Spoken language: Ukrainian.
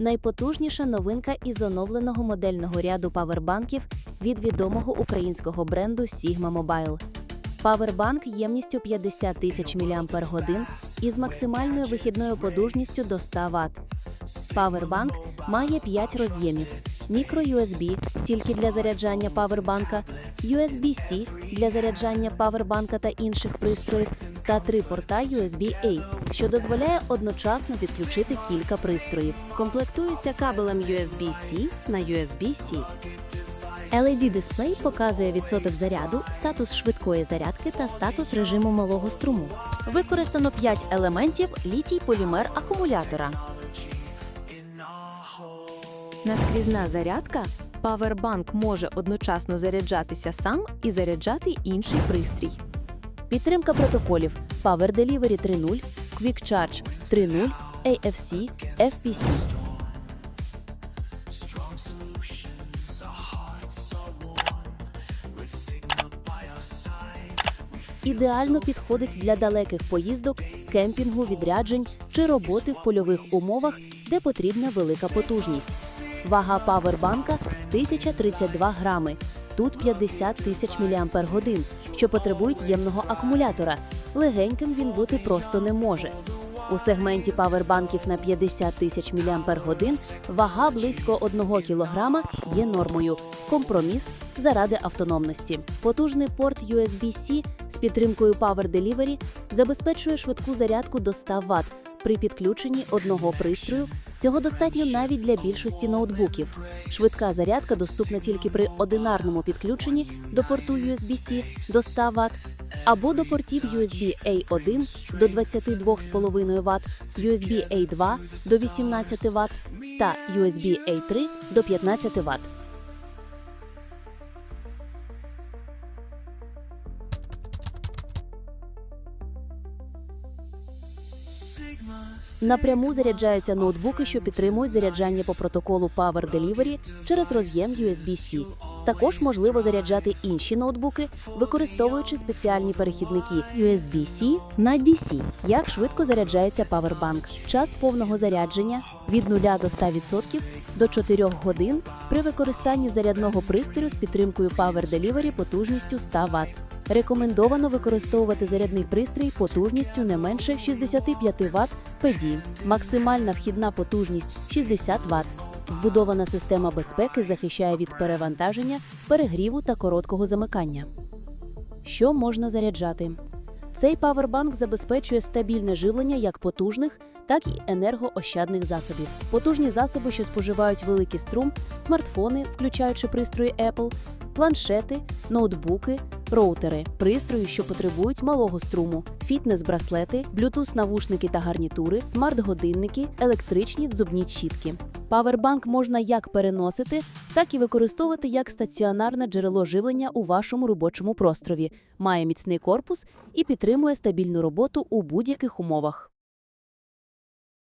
найпотужніша новинка із оновленого модельного ряду павербанків від відомого українського бренду Sigma Mobile. Павербанк ємністю 50 тисяч мАч із максимальною вихідною потужністю до 100 Вт. Павербанк має 5 роз'ємів: мікро-USB тільки для заряджання павербанка, USB-C для заряджання павербанка та інших пристроїв, та три порта USB-A, що дозволяє одночасно підключити кілька пристроїв. Комплектується кабелем USB-C на USB-C. LED-дисплей показує відсоток заряду, статус швидкої зарядки та статус режиму малого струму. Використано 5 елементів літій-полімер акумулятора. Наскрізна зарядка павербанк може одночасно заряджатися сам і заряджати інший пристрій. Підтримка протоколів Power Delivery 3.0, Quick Charge 3.0, AFC, FPC. Ідеально підходить для далеких поїздок, кемпінгу, відряджень чи роботи в польових умовах, де потрібна велика потужність. Вага павербанка 1032 грами. Тут 50 тисяч мАч, що потребують ємного акумулятора. Легеньким він бути просто не може. У сегменті павербанків на 50 тисяч мАч вага близько 1 кг є нормою. Компроміс заради автономності. Потужний порт USB-C з підтримкою Power Delivery забезпечує швидку зарядку до 100 Вт при підключенні одного пристрою. Цього достатньо навіть для більшості ноутбуків. Швидка зарядка доступна тільки при одинарному підключенні до порту USB-C до 100 Вт або до портів USB A1 до 22,5 Вт, USB A2 до 18 Вт та USB A3 до 15 Вт. Напряму заряджаються ноутбуки, що підтримують заряджання по протоколу Power Delivery через роз'єм USB-C. Також можливо заряджати інші ноутбуки, використовуючи спеціальні перехідники USB-C на DC. Як швидко заряджається Powerbank? Час повного зарядження від 0 до 100% до 4 годин при використанні зарядного пристрою з підтримкою Power Delivery потужністю 100 Вт. Рекомендовано використовувати зарядний пристрій потужністю не менше 65 Вт PD. Максимальна вхідна потужність 60 Вт. Вбудована система безпеки захищає від перевантаження, перегріву та короткого замикання. Що можна заряджати? Цей павербанк забезпечує стабільне живлення як потужних, так і енергоощадних засобів. Потужні засоби, що споживають великий струм, смартфони, включаючи пристрої Apple, планшети, ноутбуки, роутери, пристрої, що потребують малого струму, фітнес-браслети, блютуз-навушники та гарнітури, смарт-годинники, електричні зубні щітки. Павербанк можна як переносити, так і використовувати як стаціонарне джерело живлення у вашому робочому просторі, має міцний корпус і підтримує стабільну роботу у будь-яких умовах.